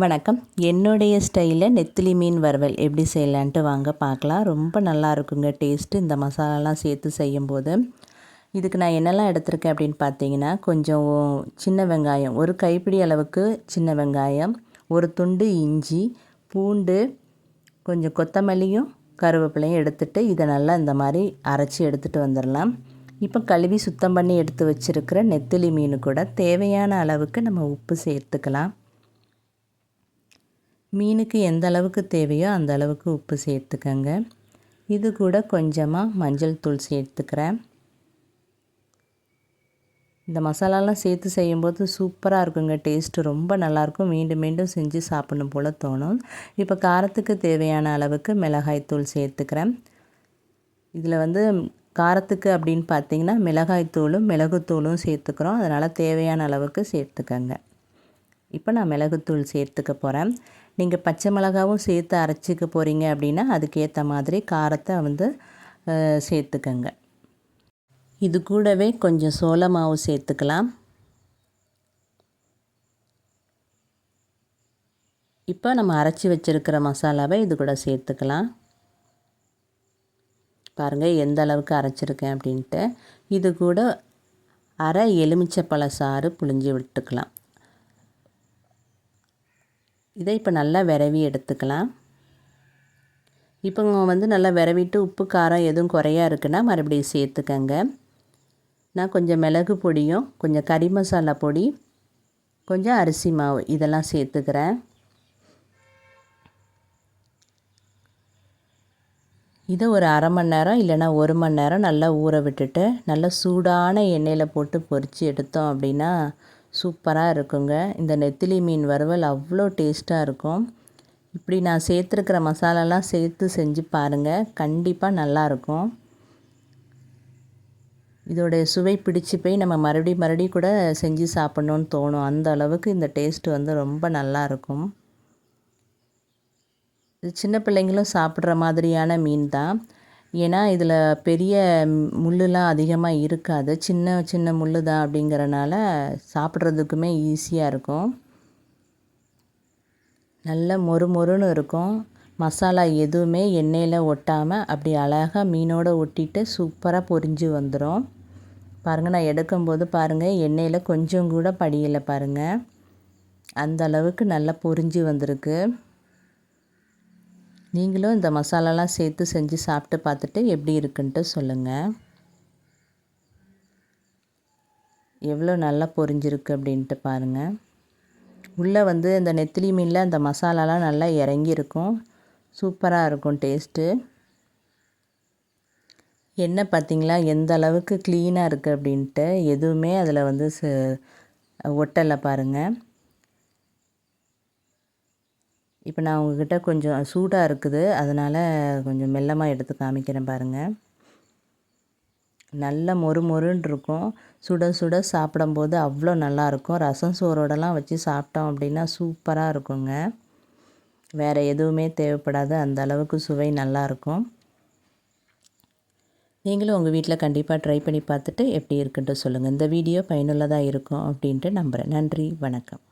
வணக்கம். என்னுடைய ஸ்டைலில் நெத்திலி மீன் வறுவல் எப்படி செய்யலான்ட்டு வாங்க பார்க்கலாம். ரொம்ப நல்லா இருக்குங்க டேஸ்ட்டு. இந்த மசாலாலாம் சேர்த்து செய்யும்போது. இதுக்கு நான் என்னெல்லாம் எடுத்திருக்கேன் அப்படின்னு பார்த்தீங்கன்னா கொஞ்சம் சின்ன வெங்காயம். ஒரு கைப்பிடி அளவுக்கு சின்ன வெங்காயம் ஒரு துண்டு இஞ்சி பூண்டு கொஞ்சம் கொத்தமல்லியும் கருவேப்பிலையும் எடுத்துகிட்டு இதை நல்லா இந்த மாதிரி அரைச்சி எடுத்துகிட்டு வந்துடலாம். இப்போ கழுவி சுத்தம் பண்ணி எடுத்து வச்சுருக்கிற நெத்திலி மீன் கூட தேவையான அளவுக்கு நம்ம உப்பு சேர்த்துக்கலாம். மீனுக்கு எந்த அளவுக்கு தேவையோ அந்த அளவுக்கு உப்பு சேர்த்துக்கங்க. இது கூட கொஞ்சமாக மஞ்சள் தூள் சேர்த்துக்கிறேன். இந்த மசாலாலாம் சேர்த்து செய்யும்போது சூப்பராக இருக்குங்க. டேஸ்ட்டு ரொம்ப நல்லாயிருக்கும். மீண்டும் மீண்டும் செஞ்சு சாப்பிடணும் போல் தோணும். இப்போ காரத்துக்கு தேவையான அளவுக்கு மிளகாய் தூள் சேர்த்துக்கிறேன். இதில் வந்து காரத்துக்கு அப்படின்னு பார்த்தீங்கன்னா மிளகாய் தூளும் மிளகுத்தூளும் சேர்த்துக்கிறோம். அதனால் தேவையான அளவுக்கு சேர்த்துக்கங்க. இப்போ நான் மிளகுத்தூள் சேர்த்துக்க போகிறேன் நீங்கள் பச்சை மிளகாவும் சேர்த்து அரைச்சிக்க போகிறீங்க அப்படின்னா அதுக்கேற்ற மாதிரி காரத்தை வந்து சேர்த்துக்கங்க. இது கூடவே கொஞ்சம் சோள மாவு சேர்த்துக்கலாம். இப்போ நம்ம அரைச்சி வச்சுருக்கிற மசாலாவை இது கூட சேர்த்துக்கலாம். பாருங்கள் எந்த அளவுக்கு அரைச்சிருக்கேன் அப்படின்ட்டு. இது கூட அரை எலுமிச்சப்பழ சாறு புழிஞ்சு விட்டுக்கலாம். இதை இப்போ நல்லா விரவி எடுத்துக்கலாம். இப்போ வந்து நல்லா விரவிட்டு உப்பு காரம் எதுவும் குறையா இருக்குன்னா மறுபடியும் சேர்த்துக்கங்க. நான் கொஞ்சம் மிளகு பொடியும் கொஞ்சம் கறி மசாலா பொடி கொஞ்சம் அரிசி மாவு இதெல்லாம் சேர்த்துக்கிறேன். இதை ஒரு அரை மணி நேரம் இல்லைனா ஒரு மணி நேரம் நல்லா ஊற விட்டுட்டு நல்லா சூடான எண்ணெயில் போட்டு பொரித்து எடுத்தோம் அப்படின்னா சூப்பராக இருக்குங்க. இந்த நெத்திலி மீன் வறுவல் அவ்வளோ டேஸ்ட்டாக இருக்கும். இப்படி நான் சேர்த்துருக்கிற மசாலாலாம் சேர்த்து செஞ்சு பாருங்கள் கண்டிப்பாக நல்லாயிருக்கும் இதோடைய சுவை பிடிச்சி போய் நம்ம மறுபடியும் மறுபடியும் கூட செஞ்சு சாப்பிட்ணுன்னு தோணும். அந்த அளவுக்கு இந்த டேஸ்ட்டு வந்து ரொம்ப நல்லாயிருக்கும் இது சின்ன பிள்ளைங்களும் சாப்பிட்ற மாதிரியான மீன் தான். ஏன்னா இதில் பெரிய முள்ளுலாம் அதிகமாக இருக்காது. சின்ன சின்ன முள் தான் அப்படிங்கிறனால சாப்பிட்றதுக்குமே ஈஸியாக இருக்கும். நல்ல மொறு மொறுன்னு இருக்கும். மசாலா எதுவுமே எண்ணெயில் ஒட்டாமல் அப்படி அழகாக மீனோடு ஒட்டிட்டு சூப்பராக பொரிஞ்சு வந்துடும் பாருங்கள் நான் எடுக்கும்போது பாருங்கள் எண்ணெயில் கொஞ்சம் கூட படியலை பாருங்கள் அந்த அளவுக்கு நல்லா பொரிஞ்சு வந்திருக்கு. நீங்களும் இந்த மசாலாலாம் சேர்த்து செஞ்சு சாப்பிட்டு பார்த்துட்டு எப்படி இருக்குன்ட்டு சொல்லுங்கள் எவ்வளோ நல்லா பொரிஞ்சிருக்கு அப்படின்ட்டு பாருங்கள் உள்ளே வந்து இந்த நெத்திலி மீனில் அந்த மசாலாலாம் நல்லா இறங்கியிருக்கும். சூப்பராக இருக்கும் டேஸ்ட்டு. எண்ணெய் பார்த்திங்களா? எந்த அளவுக்கு க்ளீனாக இருக்குது அப்படின்ட்டு எதுவுமே அதில் வந்து ஒட்டலை பாருங்கள் இப்போ நான் உங்ககிட்ட கொஞ்சம் சூடாக இருக்குது. அதனால் கொஞ்சம் மெல்லமாக எடுத்து காமிக்கிறேன் பாருங்கள் நல்ல மொறு மொறுன்னு இருக்கும். சுட சுட சாப்பிடும்போது அவ்வளோ நல்லாயிருக்கும் ரசம் சோறோடலாம் வச்சு சாப்பிட்டோம் அப்படின்னா சூப்பராக இருக்குங்க. வேறு எதுவுமே தேவைப்படாது. அந்த அளவுக்கு சுவை நல்லாயிருக்கும் நீங்களும் உங்கள் வீட்டில் கண்டிப்பாக ட்ரை பண்ணி பார்த்துட்டு எப்படி இருக்குன்ட்டு சொல்லுங்கள் இந்த வீடியோ பயனுள்ளதாக இருக்கும் அப்படின்ட்டு நம்புகிறேன் நன்றி. வணக்கம்.